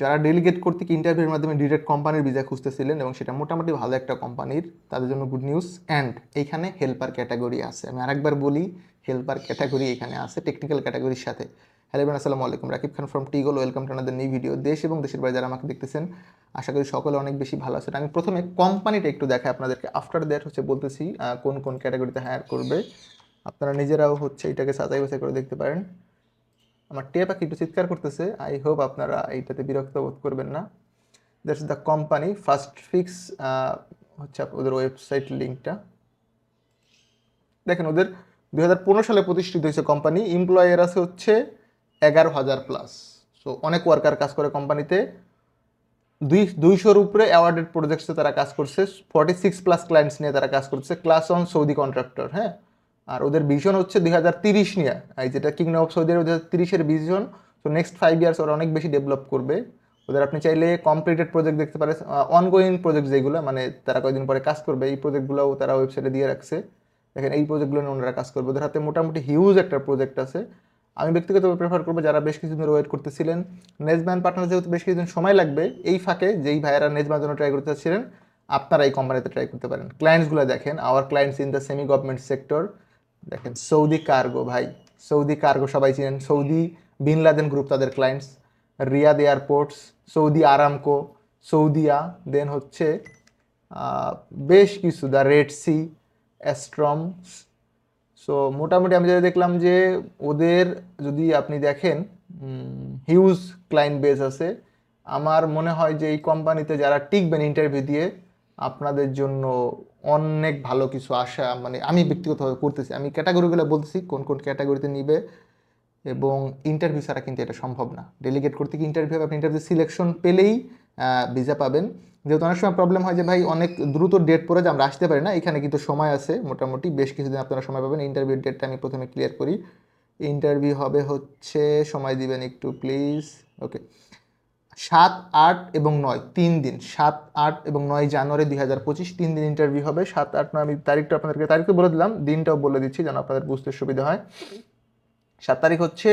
যারা ডেলিগেট কর্তৃক ইন্টারভিউর মাধ্যমে ডিরেক্ট কোম্পানির ভিসা খুঁজতেছিলেন এবং সেটা মোটামুটি ভালো একটা কোম্পানির তাদের জন্য গুড নিউজ অ্যান্ড এইখানে হেল্পার ক্যাটাগরি আছে। আমি আরেকবার বলি হেল্পার ক্যাটাগরি এখানে আছে টেকনিক্যাল ক্যাটাগরির সাথে। হ্যালো এভরিওয়ান আসসালামু আলাইকুম। Rakib Khan from টিগল welcome to another new video দেশ এবং দেশের বাইরে যারা আমাকে দেখতেছেন, আশা করি সকলে অনেক বেশি ভালো আছেন। আমি প্রথমে কোম্পানিটা একটু দেখাই আপনাদেরকে। আফটার দ্যাট হচ্ছে বলতেছি কোন কোন ক্যাটাগরিতে হায়ার করবে। আপনারা নিজেরাও হচ্ছে এটাকে সাজাই বাছাই করে দেখতে পারেন। আমার টিয়া পাখি একটু চিৎকার করতেছে। আই হোপ আপনারা এইটাতে বিরক্ত বোধ করবেন না। That's the company first fix হচ্ছে ওদের ওয়েবসাইট লিঙ্কটা দেখেন ওদের দুই হাজার পনেরো সালে প্রতিষ্ঠিত হয়েছে কোম্পানি এমপ্লয়ার আছে হচ্ছে এগারো হাজার প্লাস সো অনেক ওয়ার্কার কাজ করে কোম্পানিতে দুই, দুইশোর উপরে অ্যাওয়ার্ডেড প্রজেক্টসে তারা কাজ করছে। ফর্টি সিক্স প্লাস ক্লায়েন্টস নিয়ে তারা কাজ করছে। ক্লাস অন সৌদি কন্ট্রাক্টর হ্যাঁ? আর ওদের ভিশন হচ্ছে দুই হাজার তিরিশ নিয়ে। এই যেটা কিংডম অফ সৌদি আরব দুই হাজার তিরিশের ভিশন তো নেক্সট ফাইভ ইয়ার্স ওরা অনেক বেশি ডেভেলপ করবে। ওদের আপনি চাইলে কমপ্লিটেড প্রজেক্ট দেখতে পারেন অনগোয়িং প্রজেক্ট যেগুলো মানে তারা কয়েকদিন পরে কাজ করবে, এই প্রজেক্টগুলোও তারা ওয়েবসাইটে দিয়ে রাখছে। দেখেন এই প্রজেক্টগুলো নিয়ে ওনারা কাজ করবে। ওদের হাতে মোটামুটি হিউজ একটা প্রজেক্ট আছে। আমি ব্যক্তিগতভাবে প্রেফার করব যারা বেশ কিছুদিন ওয়েট করতেছিলেন। নেজম্যান পার্টনার যেহেতু বেশ কিছুদিন সময় লাগবে, এই ফাঁকে যেই ভাইয়েরা নেজম্যান জন্য ট্রাই করতে চাচ্ছিলেন আপনারা এই কোম্পানিতে ট্রাই করতে পারেন। ক্লায়েন্টসগুলো দেখেন our clients in the semi government sector দেখেন, সৌদি কার্গো, ভাই। সৌদি কার্গো সবাই চিনেন। সৌদি বিন লাদেন গ্রুপ তাদের clients Riyadh airports Saudi Aramco, Saudia then হচ্ছে বেশ কিছু দ্য রেড সি অ্যাস্ট্রমস সো মোটামুটি আমি যেটা দেখলাম যে, ওদের যদি আপনি দেখেন হিউজ ক্লায়েন্ট বেস আছে। আমার মনে হয় যে, এই কোম্পানিতে যারা টিকবেন ইন্টারভিউ দিয়ে আপনাদের জন্য অনেক ভালো কিছু আশা মানে আমি ব্যক্তিগতভাবে করতেছি। আমি ক্যাটাগরিগুলো বলতেছি, কোন কোন ক্যাটাগরিতে নিবে এবং ইন্টারভিউ ছাড়া কিন্তু এটা সম্ভব না। ডেলিগেট করতে কি ইন্টারভিউ হবে, আপনি ইন্টারভিউ সিলেকশন পেলেই ভিসা পাবেন। যেহেতু অনেক সময় প্রবলেম হয় যে, ভাই, অনেক দ্রুত ডেট পরে যে আমরা আসতে পারি না। এখানে কিন্তু সময় আছে মোটামুটি, বেশ কিছুদিন আপনারা সময় পাবেন। ইন্টারভিউ ডেটটা আমি প্রথমে ক্লিয়ার করি। ইন্টারভিউ হবে হচ্ছে, সময় দিবেন একটু প্লিজ ওকে সাত, আট এবং নয়, তিন দিন। সাত, আট এবং নয় জানুয়ারি দুই হাজার পঁচিশ, তিন দিন ইন্টারভিউ হবে। সাত, আট, নয়, আমি তারিখটা আপনাদেরকে তারিখ বলে দিলাম, দিনটাও বলে দিচ্ছি যেন আপনাদের বুঝতে সুবিধা হয়। সাত তারিখ হচ্ছে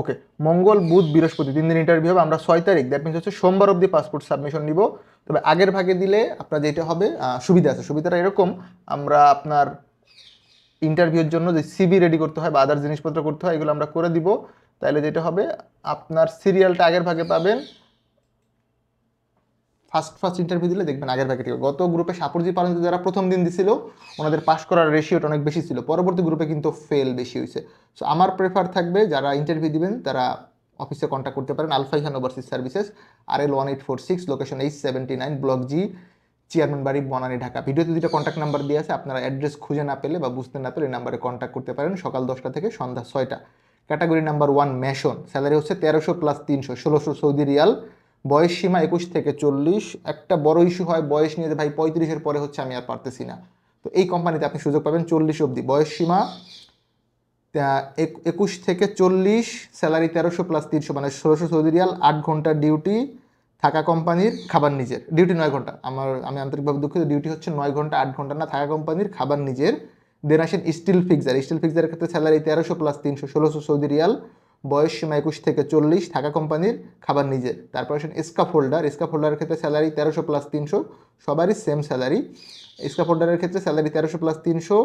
ওকে মঙ্গল, বুধ, বৃহস্পতি, তিন দিন ইন্টারভিউ হবে। আমরা ছয় তারিখ দ্যাট মিনস হচ্ছে সোমবার অবধি পাসপোর্ট সাবমিশন নিব। তবে আগের ভাগে দিলে আপনার যেটা হবে সুবিধা আছে। সুবিধাটা এরকম, আমরা আপনার ইন্টারভিউর জন্য যে সিবি রেডি করতে হয় বা আদার জিনিসপত্র করতে হয়, এগুলো আমরা করে দিব। তাহলে যেটা হবে, আপনার সিরিয়ালটা আগের ভাগে পাবেন। ফার্স্ট ফার্স্ট ইন্টারভিউ দিলে দেখবেন আগের ভাগে ঠিক গত গ্রুপে সাপুরজি পালন যারা প্রথম দিন দিছিল, ওনাদের পাশ করার রেশিওটা অনেক বেশি ছিল। পরবর্তী গ্রুপে কিন্তু ফেল বেশি হয়েছে। সো আমার প্রেফার থাকবে যারা ইন্টারভিউ দিবেন, তারা অফিসে কন্ট্যাক্ট করতে পারেন। Alfai Khan overseas services R L one eight four six location H seventy nine block G chairman Bari Banani, Dhaka. ভিডিওতে দুটো কন্ট্যাক্ট নাম্বার দিয়ে আছে। আপনারা অ্যাড্রেস খুঁজে না পেলে বা বুঝতে না পেলে এই নাম্বারে কন্ট্যাক্ট করতে পারেন। সকাল দশটা থেকে সন্ধ্যা ছয়টা। Category number one mason. Salary হচ্ছে তেরোশো প্লাস তিনশো, ষোলোশো সৌদি রিয়াল। বয়স সীমা একুশ থেকে চল্লিশ। একটা বড় ইস্যু হয়, বয়স নিয়ে ভাই পঁয়ত্রিশের পরে হচ্ছে আমি আর পারতেছি না। তো এই কোম্পানিতে আপনি সুযোগ পাবেন চল্লিশ অবধি। বয়স সীমা এক- একুশ থেকে চল্লিশ, স্যালারি তেরোশো প্লাস তিনশো মানে ষোলোশো সৌদি রিয়াল, আট ঘণ্টা ডিউটি থাকা কোম্পানির খাবার নিজের। ডিউটি নয় ঘণ্টা। আমার, আমি আন্তরিকভাবে দুঃখিত। ডিউটি হচ্ছে নয় ঘণ্টা, আট ঘণ্টা না, থাকা কোম্পানির খাবার নিজের। দেন আসেন স্টিল ফিক্সার স্টিল ফিক্সারের ক্ষেত্রে স্যালারি তেরোশো প্লাস তিনশো, ষোলোশো সৌদি রিয়াল। বয়স সীমা একুশ থেকে চল্লিশ। থাকা কোম্পানির খাবার নিজের। তারপর আসেন স্কাপ হোল্ডার স্কাপ হোল্ডারের ক্ষেত্রে স্যালারি তেরোশো প্লাস তিনশো। সবারই সেম স্যালারি স্কাপ হোল্ডারের ক্ষেত্রে স্যালারি তেরোশো প্লাস তিনশো।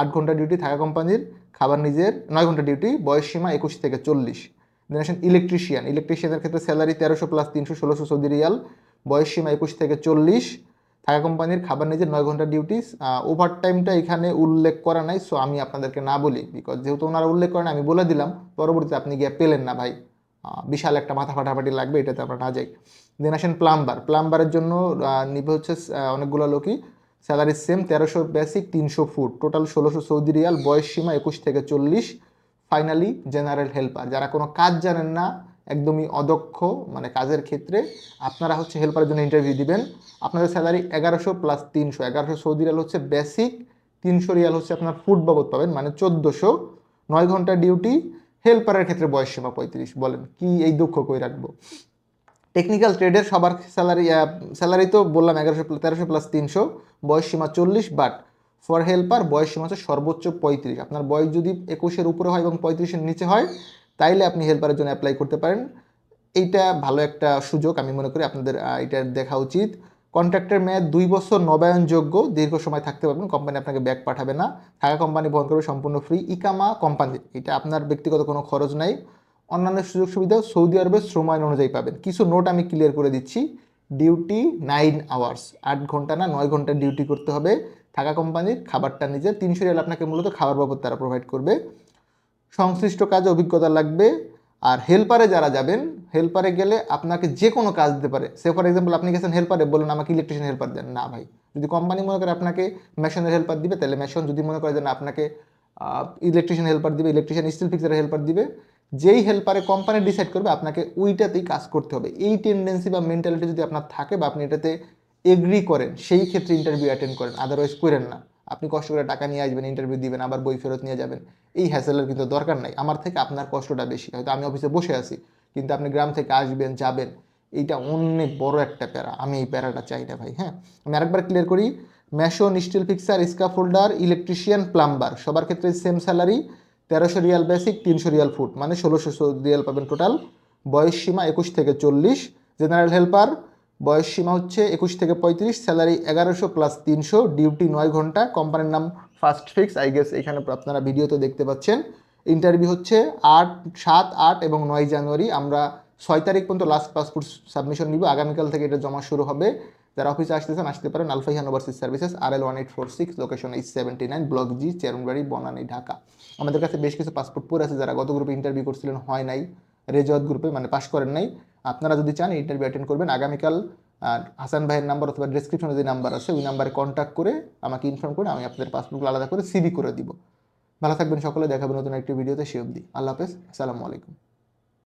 আট ঘণ্টা ডিউটি থাকা কোম্পানির খাবার নিজের। নয় ঘণ্টা ডিউটি বয়স সীমা একুশ থেকে চল্লিশ। দেন আসেন ইলেকট্রিশিয়ান ইলেকট্রিশিয়ানের ক্ষেত্রে স্যালারি তেরোশো প্লাস তিনশো, ষোলোশো সৌদি রিয়াল। বয়স সীমা একুশ থেকে চল্লিশ। থাকা কোম্পানির খাবার নিজের নয় ঘণ্টা ডিউটিস ওভার টাইমটা এখানে উল্লেখ করা নাই সো আমি আপনাদেরকে না বলি বিকজ যেহেতু ওনারা উল্লেখ করেন, আমি বলে দিলাম, পরবর্তীতে আপনি গিয়ে পেলেন না ভাই। বিশাল একটা মাথা ফাটাফাটি লাগবে, এটাতে আমরা না যাই। দেন আসেন প্লাম্বার প্লাম্বারের জন্য নিবে হচ্ছে অনেকগুলো লোকই স্যালারি সেম তেরোশো বেসিক তিনশো ফুট টোটাল ষোলোশো সৌদি রিয়াল, বয়স সীমা একুশ থেকে চল্লিশ ফাইনালি জেনারেল হেল্পার যারা কোনো কাজ জানেন না একদমই অদক্ষ মানে কাজের ক্ষেত্রে আপনারা হচ্ছে হেল্পারের জন্য ইন্টারভিউ দিবেন। আপনাদের স্যালারি এগারোশো প্লাস তিনশো। এগারোশো সৌদি রিয়াল হচ্ছে বেসিক তিনশো রিয়াল হচ্ছে আপনার ফুড বাবদ পাবেন মানে চোদ্দোশো। নয় ঘণ্টা ডিউটি হেল্পারের ক্ষেত্রে বয়স সীমা পঁয়ত্রিশ। বলেন, কি এই দুঃখ কই রাখব? টেকনিক্যাল ট্রেডের সবার স্যালারি স্যালারি তো বললাম এগারোশো তেরোশো প্লাস তিনশো বয়স সীমা চল্লিশ বাট ফর হেল্পার বয়স সীমা হচ্ছে সর্বোচ্চ পঁয়ত্রিশ। আপনার বয়স যদি একুশের উপরে হয় এবং পঁয়ত্রিশের নিচে হয় তাইলে আপনি হেল্পারের জন্য অ্যাপ্লাই করতে পারেন। এইটা ভালো একটা সুযোগ আমি মনে করি আপনাদের এটা দেখা উচিত। কন্ট্রাক্টের মেয়াদ দুই বছর নবায়নযোগ্য, দীর্ঘ সময় থাকতে পারবেন কোম্পানি আপনাকে ব্যাক পাঠাবে না। থাকা কোম্পানি বহন করবে সম্পূর্ণ ফ্রি ইকামা কোম্পানি এটা আপনার ব্যক্তিগত কোনো খরচ নাই। অন্যান্য সুযোগ সুবিধা সৌদি আরবে শ্রম আইন অনুযায়ী পাবেন। কিছু নোট আমি ক্লিয়ার করে দিচ্ছি। ডিউটি নাইন আওয়ার্স আট ঘণ্টা না, নয় ঘণ্টা ডিউটি করতে হবে। থাকা কোম্পানির খাবারটা নিজের। তিনশো রিয়াল আপনাকে মূলত খাবার বাবদ তারা প্রোভাইড করবে। সংশ্লিষ্ট কাজে অভিজ্ঞতা লাগবে। আর হেল্পারে যারা যাবেন হেল্পারে গেলে আপনাকে যে কোনো কাজ দিতে পারে। সে ফর এক্সাম্পল আপনি গেছেন হেল্পারে বলুন আমাকে ইলেকট্রিশিয়ান হেল্পার দেন। না ভাই, যদি কোম্পানি মনে করে আপনাকে মেশনের হেল্পার দিবে, তাহলে মেশন যদি মনে করে যে না, আপনাকে ইলেকট্রিশিয়ান হেল্পার দিবে ইলেকট্রিশিয়ান স্টিল ফিক্সারের হেল্পার দিবে, যেই হেল্পারে কোম্পানি ডিসাইড করবে, আপনাকে ওইটাতেই কাজ করতে হবে। এই টেন্ডেন্সি বা মেন্টালিটি যদি আপনার থাকে বা আপনি এটাতে এগ্রি করেন, সেই ক্ষেত্রে ইন্টারভিউ অ্যাটেন্ড করেন আদারওয়াইজ করেন না। আপনি কষ্ট করে টাকা নিয়ে আসবেন ইন্টারভিউ দিবেন, আবার বই ফেরত নিয়ে যাবেন। এই হ্যাসেলের কিন্তু দরকার নাই। আমার থেকে আপনার কষ্টটা বেশি। হয়তো আমি অফিসে বসে আছি, কিন্তু আপনি গ্রাম থেকে আসবেন, যাবেন, এইটা অনেক বড় একটা প্যারা। আমি এই প্যারাটা চাই না ভাই হ্যাঁ? আমি আরেকবার ক্লিয়ার করি mason steel fixer scaffolder electrician plumber সবার ক্ষেত্রে সেম স্যালারি তেরোশো রিয়াল বেসিক তিনশো রিয়াল ফুট মানে ষোলোশো রিয়াল পাবেন টোটাল বয়স সীমা একুশ থেকে চল্লিশ। জেনারেল হেল্পার বয়স সীমা হচ্ছে একুশ থেকে পঁয়ত্রিশ, স্যালারি এগারোশো প্লাস তিনশো, ডিউটি নয় ঘণ্টা। কোম্পানির নাম ফার্স্ট ফিক্স আই গেস এখানে আপনারা ভিডিওতে দেখতে পাচ্ছেন। ইন্টারভিউ হচ্ছে আট, সাত, আট এবং নয় জানুয়ারি। আমরা ছয় তারিখ পর্যন্ত লাস্ট পাসপোর্ট সাবমিশন নিব। আগামীকাল থেকে এটা জমা শুরু হবে। যারা অফিসে আসতেছেন, আসতে পারেন Alfaihan overseas services R L one eight four six location H seventy nine block G Chairmanbari Banani Dhaka আমাদের কাছে বেশ কিছু পাসপোর্ট পড়ে আছে। যারা গত গ্রুপে ইন্টারভিউ করছিলেন, হয় নাই। রেজওয়াত গ্রুপে মানে পাশ করেন নাই। আপনারা যদি চান ইন্টারভিউ অ্যাটেন্ড করবেন, আগামীকাল হাসান ভাইয়ের নাম্বার অথবা ডিসক্রিপশনে যে নাম্বার আছে, ওই নাম্বারে কন্ট্যাক্ট করে আমাকে ইনফর্ম করে আমি আপনাদের পাসপোর্টগুলো আলাদা করে সিবি করে দিব। ভালো থাকবেন সকলে দেখাবেন নতুন একটি ভিডিওতে সে অবধি। আল্লাহ হাফেজ, আসসালামু আলাইকুম।